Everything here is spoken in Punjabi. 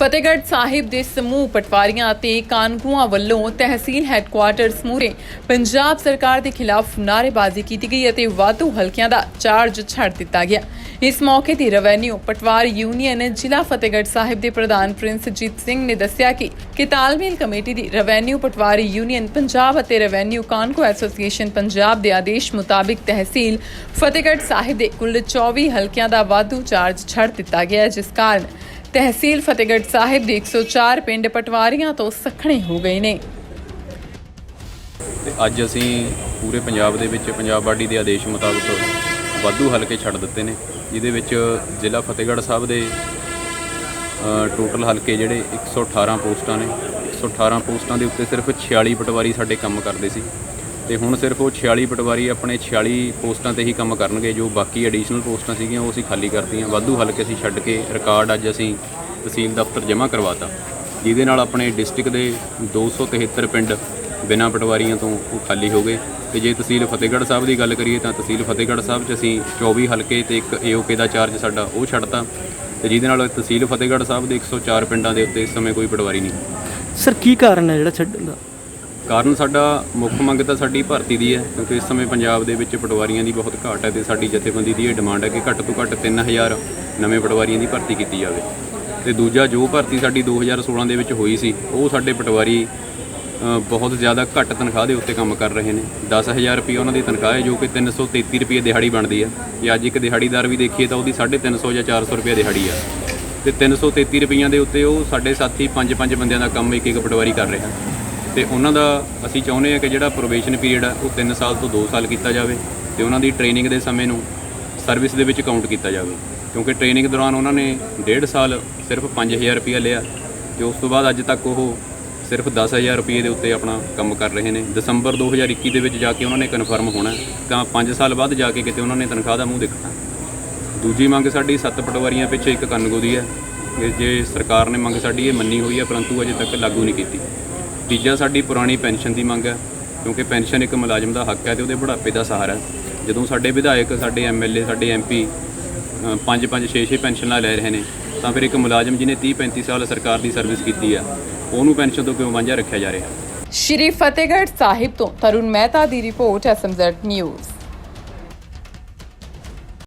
ਫਤਿਹਗੜ੍ਹ ਸਾਹਿਬ ਦੇ ਸਮੂਹ ਪਟਵਾਰੀਆਂ ਅਤੇ ਕਾਨੂੰਗੋਆਂ ਵੱਲੋਂ ਤਹਿਸੀਲ ਹੈੱਡਕੁਆਰਟਰਸ ਮੂਹਰੇ ਪੰਜਾਬ ਸਰਕਾਰ ਦੇ ਖਿਲਾਫ ਨਾਅਰੇਬਾਜ਼ੀ ਕੀਤੀ ਗਈ ਅਤੇ ਵਾਧੂ ਹਲਕਿਆਂ ਦਾ ਚਾਰਜ ਛੱਡ ਦਿੱਤਾ ਗਿਆ। ਇਸ ਮੌਕੇ ਤੇ ਰਵੈਨਿਊ ਪਟਵਾਰ ਯੂਨੀਅਨ ਜ਼ਿਲ੍ਹਾ ਫਤਿਹਗੜ੍ਹ ਸਾਹਿਬ ਦੇ ਪ੍ਰਧਾਨ ਪ੍ਰਿੰਸਜੀਤ ਸਿੰਘ ਨੇ ਦੱਸਿਆ ਕਿ ਕਿ ਤਾਲਮੇਲ ਕਮੇਟੀ ਦੀ ਰਵੈਨਿਊ ਪਟਵਾਰੀ ਯੂਨੀਅਨ ਪੰਜਾਬ ਅਤੇ ਰਵੈਨਿਊ ਕਾਨੂੰਗੋ ਐਸੋਸੀਏਸ਼ਨ ਪੰਜਾਬ ਦੇ ਆਦੇਸ਼ ਮੁਤਾਬਿਕ ਤਹਿਸੀਲ ਫਤਿਹਗੜ੍ਹ ਸਾਹਿਬ ਦੇ ਕੁੱਲ 24 ਹਲਕਿਆਂ ਦਾ ਵਾਧੂ ਚਾਰਜ ਛੱਡ ਦਿੱਤਾ ਗਿਆ ਜਿਸ ਕਾਰਨ ਤਹਿਸੀਲ ਫਤਿਹਗੜ੍ਹ ਸਾਹਿਬ ਦੇ 104 ਪਿੰਡ ਪਟਵਾਰੀਆਂ ਤੋਂ ਸੱਖਣੇ ਹੋ ਗਏ ਨੇ। ਤੇ ਅੱਜ ਅਸੀਂ ਪੂਰੇ ਪੰਜਾਬ ਦੇ ਵਿੱਚ ਪੰਜਾਬ ਬਾਡੀ ਦੇ ਆਦੇਸ਼ ਮੁਤਾਬਕ ਵਾਧੂ ਹਲਕੇ ਛੱਡ ਦਿੱਤੇ ਨੇ। ਜਿਹਦੇ ਵਿੱਚ ਜ਼ਿਲ੍ਹਾ ਫਤਿਹਗੜ੍ਹ ਸਾਹਿਬ ਦੇ ਟੋਟਲ ਹਲਕੇ ਜਿਹੜੇ 118 ਪੋਸਟਾਂ ਨੇ। 118 ਪੋਸਟਾਂ ਦੇ ਉੱਤੇ ਸਿਰਫ 46 ਪਟਵਾਰੀ ਸਾਡੇ ਕੰਮ ਕਰਦੇ ਸੀ। ਤੇ ਹੁਣ ਸਿਰਫ ਉਹ 46 ਪਟਵਾਰੀ ਆਪਣੇ 46 ਪੋਸਟਾਂ ਤੇ ਹੀ ਕੰਮ ਕਰਨਗੇ, ਜੋ ਬਾਕੀ ਐਡੀਸ਼ਨਲ ਪੋਸਟਾਂ ਸੀਗੀਆਂ, ਉਹ ਅਸੀਂ ਖਾਲੀ ਕਰਤੀਆਂ। ਵਾਧੂ ਹਲਕੇ ਅਸੀਂ ਛੱਡ ਕੇ ਰਿਕਾਰਡ ਅੱਜ ਅਸੀਂ ਤਹਿਸੀਲ ਦਫ਼ਤਰ ਜਮ੍ਹਾਂ ਕਰਵਾਤਾ। ਜਿਹਦੇ ਨਾਲ ਆਪਣੇ ਡਿਸਟ੍ਰਿਕਟ ਦੇ 273 ਪਿੰਡ ਬਿਨਾਂ ਪਟਵਾਰੀਆਂ ਤੋਂ ਉਹ ਖਾਲੀ ਹੋ ਗਏ। ਤੇ ਜੇ ਤਹਿਸੀਲ ਫਤਿਹਗੜ੍ਹ ਸਾਹਿਬ ਦੀ ਗੱਲ ਕਰੀਏ ਤਾਂ ਤਹਿਸੀਲ ਫਤਿਹਗੜ੍ਹ ਸਾਹਿਬ 'ਚ ਅਸੀਂ 24 ਹਲਕੇ ਤੇ ਇੱਕ ਏਓਕੇ ਦਾ ਚਾਰਜ ਸਾਡਾ ਉਹ ਛੱਡਤਾ। ਤੇ ਜਿਹਦੇ ਨਾਲ ਤਹਿਸੀਲ ਫਤਿਹਗੜ੍ਹ ਸਾਹਿਬ ਦੇ 104 ਪਿੰਡਾਂ ਦੇ ਉੱਤੇ ਇਸ ਸਮੇਂ ਕੋਈ ਪਟਵਾਰੀ ਨਹੀਂ। ਸਰ ਕੀ ਕਾਰਨ ਹੈ ਜਿਹੜਾ ਛੱਡਣ ਦਾ? ਕਾਰਨ ਸਾਡਾ ਮੁੱਖ ਮੰਗ ਤਾਂ ਸਾਡੀ ਭਰਤੀ ਦੀ ਹੈ, ਕਿਉਂਕਿ ਇਸ ਸਮੇਂ ਪੰਜਾਬ ਦੇ ਵਿੱਚ ਪਟਵਾਰੀਆਂ ਦੀ ਬਹੁਤ ਘਾਟ ਹੈ ਤੇ ਸਾਡੀ ਜਥੇਬੰਦੀ ਦੀ ਇਹ ਡਿਮਾਂਡ ਹੈ ਕਿ ਘੱਟ ਤੋਂ ਘੱਟ 3000 ਨਵੇਂ ਪਟਵਾਰੀਆਂ ਦੀ ਭਰਤੀ ਕੀਤੀ ਜਾਵੇ। ਤੇ ਦੂਜਾ ਜੋ ਭਰਤੀ ਸਾਡੀ 2016 ਦੇ ਵਿੱਚ ਹੋਈ ਸੀ, ਉਹ ਸਾਡੇ ਪਟਵਾਰੀ ਬਹੁਤ ਜ਼ਿਆਦਾ ਘੱਟ ਤਨਖਾਹ ਦੇ ਉੱਤੇ ਕੰਮ ਕਰ ਰਹੇ ਨੇ। 10000 ਰੁਪਏ ਉਹਨਾਂ ਦੀ ਤਨਖਾਹ ਹੈ, ਜੋ ਕਿ 333 ਰੁਪਏ ਦਿਹਾੜੀ ਬਣਦੀ ਹੈ। ਜੇ ਅੱਜ ਇੱਕ ਦਿਹਾੜੀਦਾਰ ਵੀ ਦੇਖੀਏ ਤਾਂ ਉਹਦੀ 350 ਜਾਂ 400 ਰੁਪਏ ਦਿਹਾੜੀ ਆ ਤੇ 333 ਰੁਪਈਆਂ ਦੇ ਉੱਤੇ ਉਹ ਸਾਡੇ ਸਾਥੀ ਪੰਜ ਪੰਜ ਬੰਦਿਆਂ ਦਾ ਕੰਮ ਇੱਕ ਇੱਕ ਪਟਵਾਰੀ ਕਰ ਰਹੇ। ਹਨ ਤੇ ਉਹਨਾਂ ਦਾ ਅਸੀਂ ਚਾਹੁੰਦੇ ਹਾਂ ਕਿ ਜਿਹੜਾ ਪ੍ਰੋਬੇਸ਼ਨ ਪੀਰੀਅਡ ਆ, ਉਹ 3 ਸਾਲ ਤੋਂ 2 ਸਾਲ ਕੀਤਾ ਜਾਵੇ ਤੇ ਉਹਨਾਂ ਦੀ ਟ੍ਰੇਨਿੰਗ ਦੇ ਸਮੇਂ ਨੂੰ ਸਰਵਿਸ ਦੇ ਵਿੱਚ ਕਾਊਂਟ ਕੀਤਾ ਜਾਵੇ। ਕਿਉਂਕਿ ਟ੍ਰੇਨਿੰਗ ਦੌਰਾਨ ਉਹਨਾਂ ਨੇ 1.5 ਸਾਲ ਸਿਰਫ 5000 ਰੁਪਇਆ ਲਿਆ ਤੇ ਉਸ ਤੋਂ ਬਾਅਦ ਅੱਜ ਤੱਕ ਉਹ ਸਿਰਫ 10000 ਰੁਪਏ ਦੇ ਉੱਤੇ ਆਪਣਾ ਕੰਮ ਕਰ ਰਹੇ ਨੇ। ਦਸੰਬਰ 2021 ਦੇ ਵਿੱਚ ਜਾ ਕੇ ਉਹਨਾਂ ਨੇ ਕਨਫਰਮ ਹੋਣਾ ਤਾਂ 5 ਸਾਲ ਬਾਅਦ ਜਾ ਕੇ ਕਿਤੇ ਉਹਨਾਂ ਨੇ ਤਨਖਾਹ ਦਾ ਮੂੰਹ ਦੇਖਣਾ। ਦੂਜੀ ਮੰਗ ਸਾਡੀ ਸੱਤ ਪਟਵਾਰੀਆਂ ਪਿੱਛੇ ਇੱਕ ਕੰਨਗੋ ਦੀ ਹੈ। ਜੇ ਸਰਕਾਰ ਨੇ ਮੰਗ ਸਾਡੀ, ਇਹ ਮੰਨੀ ਹੋਈ ਹੈ, ਪਰੰਤੂ ਅਜੇ ਤੱਕ ਲਾਗੂ ਨਹੀਂ ਕੀਤੀ। ਤੀਜਾ ਸਾਡੀ ਪੁਰਾਣੀ ਪੈਨਸ਼ਨ ਦੀ ਮੰਗ ਹੈ, ਕਿਉਂਕਿ ਪੈਨਸ਼ਨ ਇੱਕ ਮੁਲਾਜ਼ਮ ਦਾ ਹੱਕ ਹੈ ਤੇ ਉਹਦੇ ਬੁਢਾਪੇ ਦਾ ਸਹਾਰਾ ਹੈ। ਜਦੋਂ ਸਾਡੇ ਵਿਧਾਇਕ, ਸਾਡੇ ਐਮਐਲਏ, ਸਾਡੇ ਐਮਪੀ ਪੰਜ ਪੰਜ 6 6 ਪੈਨਸ਼ਨਾਂ ਲੈ ਰਹੇ ਨੇ, ਤਾਂ ਫਿਰ ਇੱਕ ਮੁਲਾਜ਼ਮ ਜਿਹਨੇ 30 35 ਸਾਲ ਸਰਕਾਰ ਦੀ ਸਰਵਿਸ ਕੀਤੀ ਆ ਉਹਨੂੰ ਪੈਨਸ਼ਨ ਤੋਂ ਕਿਉਂ ਵਾਂਝਾ ਰੱਖਿਆ ਜਾ ਰਿਹਾ? ਸ਼੍ਰੀ ਫਤਿਹਗੜ੍ਹ ਸਾਹਿਬ ਤੋਂ ਤਰੁਣ ਮਹਿਤਾ ਦੀ ਰਿਪੋਰਟ ਐਸਐਮਜ਼ੈਡ ਨਿਊਜ਼।